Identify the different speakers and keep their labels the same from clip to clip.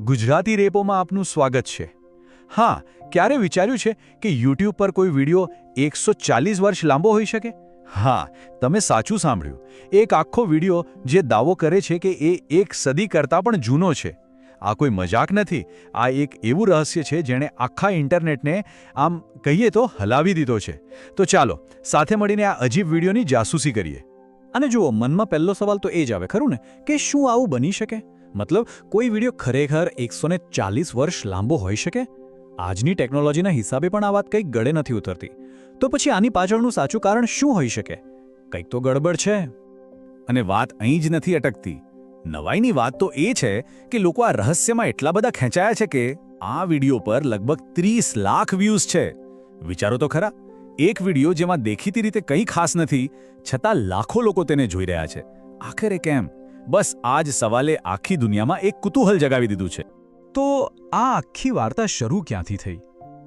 Speaker 1: ગુજરાતી રેપોમાં આપનું સ્વાગત છે. હા, ક્યારે વિચાર્યું છે કે યુટ્યુબ પર કોઈ વીડિયો એકસો ચાલીસ વર્ષ લાંબો હોઈ શકે? હા, તમે સાચું સાંભળ્યું. એક આખો વીડિયો જે દાવો કરે છે કે એ એક સદી કરતાં પણ જૂનો છે. આ કોઈ મજાક નથી. આ એક એવું રહસ્ય છે જેણે આખા ઇન્ટરનેટને, આમ કહીએ તો, હલાવી દીધો છે. તો ચાલો, સાથે મળીને આ અજીબ વિડીયોની જાસૂસી કરીએ.
Speaker 2: અને જુઓ, મનમાં પહેલો સવાલ તો એ જ આવે, ખરું ને? કે શું આવું બની શકે? મતલબ કોઈ વીડિયો ખરેખર એકસો ચાલીસ વર્ષ લાંબો હોઈ શકે? આજની ટેકનોલોજીના હિસાબે પણ આ વાત કંઈક ગળે નથી ઉતરતી. તો પછી આની પાછળનું સાચું કારણ શું હોઈ શકે? કંઈક તો ગડબડ છે.
Speaker 3: અને વાત અહીં જ નથી અટકતી. નવાઈની વાત તો એ છે કે લોકો આ રહસ્યમાં એટલા બધા ખેંચાયા છે કે આ વીડિયો પર લગભગ ત્રીસ લાખ વ્યૂઝ છે. વિચારો તો ખરા. એક વિડિયો જેમાં દેખીતી રીતે કંઈ ખાસ નથી, છતાં લાખો લોકો તેને જોઈ રહ્યા છે. આખરે કેમ? બસ આ જ સવાલે આખી દુનિયામાં એક કુતૂહલ જગાવી દીધું છે.
Speaker 2: તો આ આખી વાર્તા શરૂ ક્યાંથી થઈ?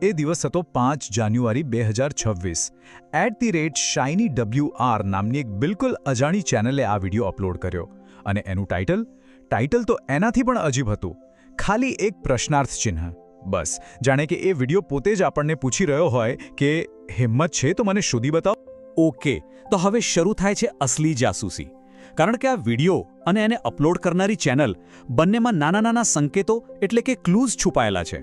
Speaker 2: એ દિવસ હતો પાંચ જાન્યુઆરી બે હજાર છવ્વીસ. At the rate shiny W R નામની એક બિલકુલ અજાણી ચેનલે આ વીડિયો અપલોડ કર્યો અને એનું ટાઇટલ? ટાઇટલ તો એનાથી પણ અજીબ હતું. ખાલી એક પ્રશ્નાર્થ ચિહ્ન. બસ જાણે કે એ વીડિયો પોતે જ આપણને પૂછી રહ્યો હોય કે હિંમત છે તો મને શોધી બતાવો?
Speaker 3: ઓકે તો હવે શરૂ થાય છે અસલી જાસૂસી. કારણ કે આ વિડિયો અને એને અપલોડ કરનારી ચેનલ બંનેમાં નાના નાના સંકેતો એટલે કે ક્લૂઝ છુપાયેલા છે.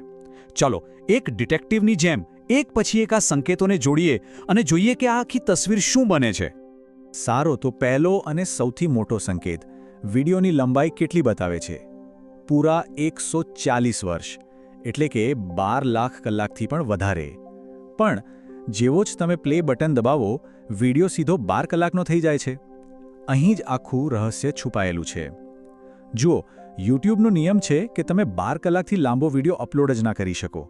Speaker 3: ચલો, એક ડિટેક્ટિવની જેમ એક પછી એક આ સંકેતોને જોડીએ અને જોઈએ કે આ આખી તસવીર શું બને છે.
Speaker 2: સારો, તો પહેલો અને સૌથી મોટો સંકેત, વિડીયોની લંબાઈ કેટલી બતાવે છે? પૂરા એકસો વર્ષ, એટલે કે બાર લાખ કલાકથી પણ વધારે. પણ, જેવો જ તમે પ્લે બટન દબાવો, વીડિયો સીધો બાર કલાકનો થઈ જાય છે. અહીં જ આખું રહસ્ય છુપાયેલું છે. જુઓ યુટ્યુબનો નિયમ છે કે તમે બાર કલાકથી લાંબો વીડિયો અપલોડ જ ના કરી શકો.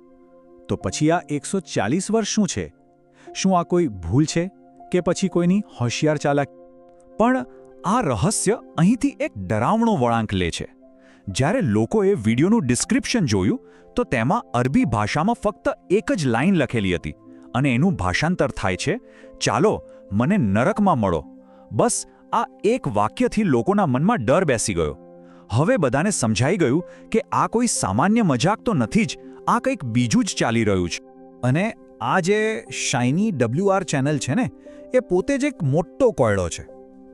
Speaker 2: તો પછી આ એકસો વર્ષ શું છે? શું આ કોઈ ભૂલ છે કે પછી કોઈની હોશિયાર ચાલાક? પણ આ રહસ્ય અહીંથી એક ડરાવણો વળાંક લે છે. જ્યારે લોકોએ વિડીયોનું ડિસ્ક્રિપ્શન જોયું, તો તેમાં અરબી ભાષામાં ફક્ત એક જ લાઈન લખેલી હતી અને એનું ભાષાંતર થાય છે, ચાલો મને નરકમાં મળો. બસ આ એક વાક્યથી લોકોના મનમાં ડર બેસી ગયો. હવે બધાને સમજાઈ ગયું કે આ કોઈ સામાન્ય મજાક તો નથી જ, આ કંઈક બીજું જ ચાલી રહ્યું છે. અને આ જે શાઇની ડબલ્યુઆર ચેનલ છે ને, એ પોતે જ એક મોટો કોયડો છે.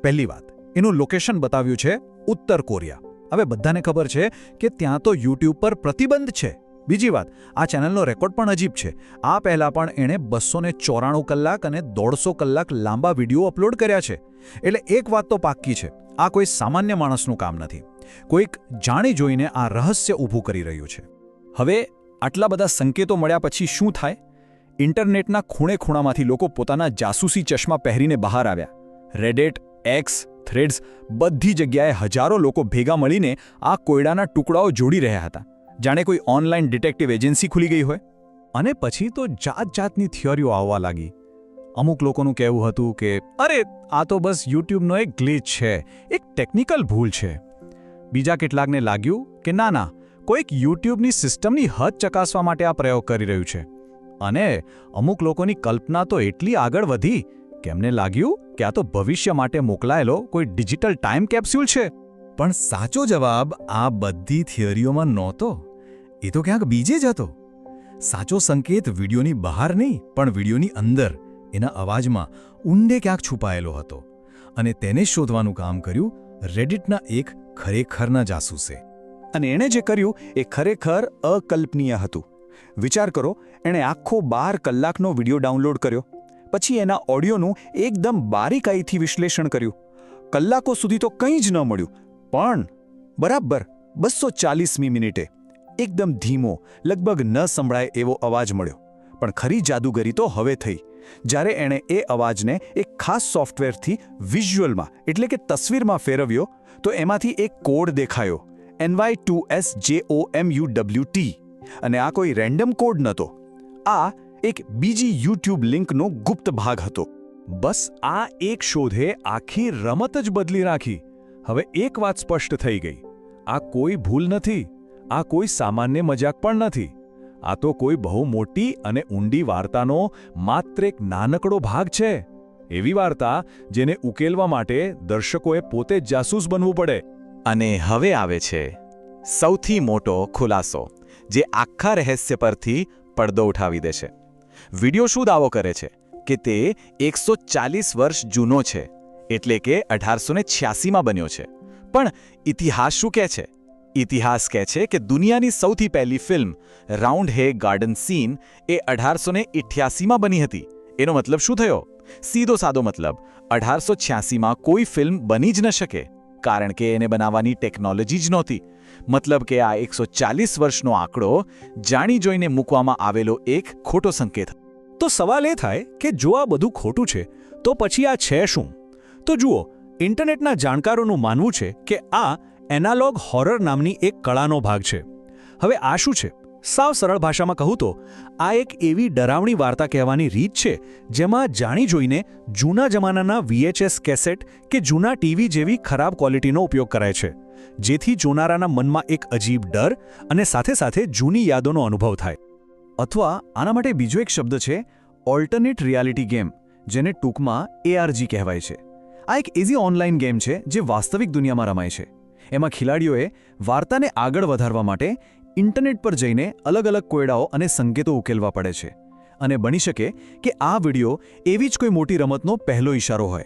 Speaker 2: પહેલી વાત, એનું લોકેશન બતાવ્યું છે ઉત્તર કોરિયા. હવે બધાને ખબર છે કે ત્યાં તો યુટ્યુબ પર પ્રતિબંધ છે. બીજી વાત, આ ચેનલનો રેકોર્ડ પણ અજીબ છે. આ પહેલાં પણ એણે બસો ચોરાણું કલાક અને દોઢસો કલાક લાંબા વીડિયો અપલોડ કર્યા છે. એટલે એક વાત તો પાક્કી છે, આ કોઈ સામાન્ય માણસનું કામ નથી. કોઈક જાણી જોઈને આ રહસ્ય ઊભું કરી રહ્યું છે. હવે આટલા બધા સંકેતો મળ્યા પછી શું થાય? ઇન્ટરનેટના ખૂણે ખૂણામાંથી લોકો પોતાના જાસૂસી ચશ્મા પહેરીને બહાર આવ્યા. રેડેટ એક્સ થ્રેડ્સ બધી જગ્યાએ હજારો લોકો ભેગા મળીને આ કોયડાના ટુકડાઓ જોડી રહ્યા હતા. જાણે કોઈ ઓનલાઈન ડિટેક્ટિવ એજન્સી ખુલી ગઈ હોય? અને પછી તો જાત જાતની થિયરીઓ આવવા લાગી. અમુક લોકોનું કહેવું હતું કે, અરે, આ તો બસ યુટ્યુબનો એક ગ્લિચ છે, એક ટેકનિકલ ભૂલ છે. બીજા કેટલાકને લાગ્યું કે, ના ના, કોઈક યુટ્યુબની સિસ્ટમની હદ ચકાસવા માટે આ પ્રયોગ કરી રહ્યું છે. અને અમુક લોકોની કલ્પના તો એટલી આગળ વધી, કે એમને લાગ્યું કે આ તો ભવિષ્ય માટે મોકલાયેલો કોઈ ડિજિટલ ટાઈમ કેપ્સ્યુલ છે. પણ સાચો જવાબ આ બધી થિયરીઓમાં નહોતો. એ તો ક્યાંક બીજે જ હતો. સાચો સંકેત વિડીયોની બહાર નહીં, પણ વિડીયોની અંદર, એના અવાજમાં ઊંડે ક્યાંક છુપાયેલો હતો અને તેને શોધવાનું કામ કર્યું રેડિટના એક ખરેખરના જાસૂસે. અને એણે જે કર્યું એ ખરેખર અકલ્પનીય હતું. વિચાર કરો, એણે આખો બાર કલાકનો વીડિયો ડાઉનલોડ કર્યો. પછી એના ઓડિયોનું એકદમ બારીકાઈથી વિશ્લેષણ કર્યું. કલાકો સુધી તો કંઈ જ ન મળ્યું. પણ બરાબર બસો ચાલીસમી મિનિટે એકદમ ધીમો, લગભગ ન સંભળાય એવો અવાજ મળ્યો. પણ ખરી જાદુગરી તો હવે થઈ. જ્યારે એણે એ અવાજને એક ખાસ સોફ્ટવેરથી વિઝ્યુઅલમાં, એટલે કે તસવીરમાં ફેરવ્યો, તો એમાંથી એક કોડ દેખાયો. NY two S J O M U W T. અને આ કોઈ રેન્ડમ કોડ નહોતો. આ એક બીજી યુટ્યુબ લિંકનો ગુપ્ત ભાગ હતો. બસ આ એક શોધે આખી રમત જ બદલી નાખી હવે એક વાત સ્પષ્ટ થઈ ગઈ. આ કોઈ ભૂલ નથી, આ કોઈ સામાન્ય મજાક પણ નથી. આ તો કોઈ બહુ મોટી અને ઊંડી વાર્તાનો માત્ર એક નાનકડો ભાગ છે. એવી વાર્તા જેને ઉકેલવા માટે દર્શકોએ પોતે જાસૂસ બનવું પડે.
Speaker 4: અને હવે આવે છે સૌથી મોટો ખુલાસો, જે આખા રહસ્ય પરથી પડદો ઉઠાવી દે છે. વિડિયો શું દાવો કરે છે કે તે એકસો વર્ષ જૂનો છે? એટલે કે અઢારસો ને છ્યાસીમાં બન્યો છે. પણ ઇતિહાસ શું કહે છે? ઇતિહાસ કહે છે કે દુનિયાની સૌથી પહેલી film, Roundhay garden scene, એ અઢારસો ને ઇઠ્યાસીમાં બની હતી. એનો મતલબ શું થયો? સીધો સાદો મતલબ, અઢારસો છ્યાસીમાં કોઈ ફિલ્મ બની જ ન શકે, કારણ કે એને બનાવવાની ટેકનોલોજી જ નહોતી. મતલબ કે આ એકસો ચાલીસ વર્ષનો આંકડો જાણી જોઈને મૂકવામાં આવેલો એક ખોટો સંકેત.
Speaker 3: તો સવાલ એ થાય કે જો આ બધું ખોટું છે, તો પછી આ છે શું? તો જુઓ, ઇન્ટરનેટના જાણકારોનું માનવું છે કે આ એનાલોગ હોરર નામની એક કળાનો ભાગ છે. હવે આ શું છે? સાવ સરળ ભાષામાં કહું તો, આ એક એવી ડરાવણી વાર્તા કહેવાની રીત છે જેમાં જાણી જોઈને જૂના જમાનાના વીએચએસ કેસેટ કે જૂના ટીવી જેવી ખરાબ ક્વોલિટીનો ઉપયોગ કરાય છે, જેથી જોનારાના મનમાં એક અજીબ ડર અને સાથે સાથે જૂની યાદોનો અનુભવ થાય.
Speaker 2: અથવા આના માટે બીજો એક શબ્દ છે ઓલ્ટરનેટ રિયાલિટી ગેમ જેને ટૂંકમાં એઆરજી કહેવાય છે. આ એક ઇઝી ઓનલાઈન ગેમ છે જે વાસ્તવિક દુનિયામાં રમાય છે. એમાં ખેલાડીઓએ વાર્તાને આગળ વધારવા માટે ઇન્ટરનેટ પર જઈને અલગ અલગ કોયડાઓ અને સંકેતો ઉકેલવા પડે છે. અને બની શકે કે આ વિડિયો એવી જ કોઈ મોટી રમતનો પહેલો ઇશારો હોય.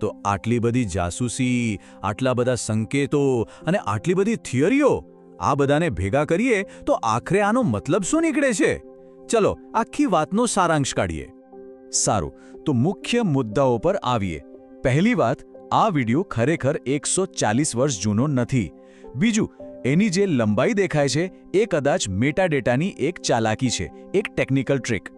Speaker 2: તો આટલી બધી જાસૂસી, આટલા બધા સંકેતો અને આટલી બધી થિયરીઓ આ બધાને ભેગા કરીએ તો આખરે આનો મતલબ શું નીકળે છે? ચલો, આખી વાતનો સારાંશ કાઢીએ. સારું, તો મુખ્ય મુદ્દાઓ પર આવીએ. પહેલી વાત, આ વિડિયો ખરેખર એકસો વર્ષ જૂનો નથી. બીજું, એની જે લંબાઈ દેખાય છે, એ કદાચ મેટાડેટાની એક ચાલાકી છે, એક ટેકનિકલ ટ્રીક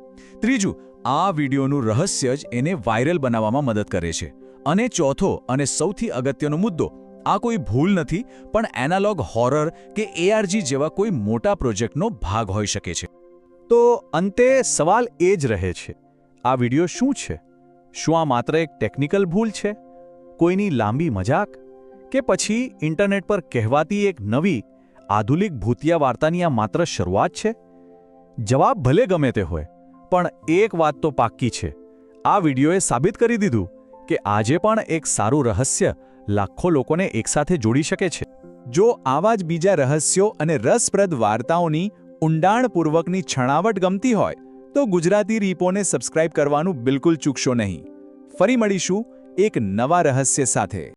Speaker 2: ત્રીજું, આ વિડિયોનું રહસ્ય જ એને વાયરલ બનાવવામાં મદદ કરે છે. અને ચોથો અને સૌથી અગત્યનો મુદ્દો, આ કોઈ ભૂલ નથી, પણ એનાલોગ હોરર કે એઆરજી જેવા કોઈ મોટા પ્રોજેક્ટનો ભાગ હોઈ શકે છે. તો અંતે સવાલ એ જ રહે છે, આ વિડિયો શું છે? શું આ માત્ર એક ટેકનિકલ ભૂલ છે? કોઈની લાંબી મજાક? કે પછી ઇન્ટરનેટ પર કહેવાતી એક નવી, આધુનિક ભૂતિયા વાર્તાની આ માત્ર શરૂઆત છે? જવાબ ભલે ગમે તે હોય, પણ એક વાત તો પાક્કી છે. આ વિડીયોએ સાબિત કરી દીધું કે આજે પણ એક સારું રહસ્ય લાખો લોકોને એકસાથે જોડી શકે છે. જો આવા જ બીજા રહસ્યો અને રસપ્રદ વાર્તાઓની ઊંડાણપૂર્વકની છણાવટ ગમતી હોય તો ગુજરાતી રીપોને સબસ્ક્રાઇબ કરવાનું બિલકુલ ચૂકશો નહીં. ફરી મળીશું એક નવા રહસ્ય સાથે.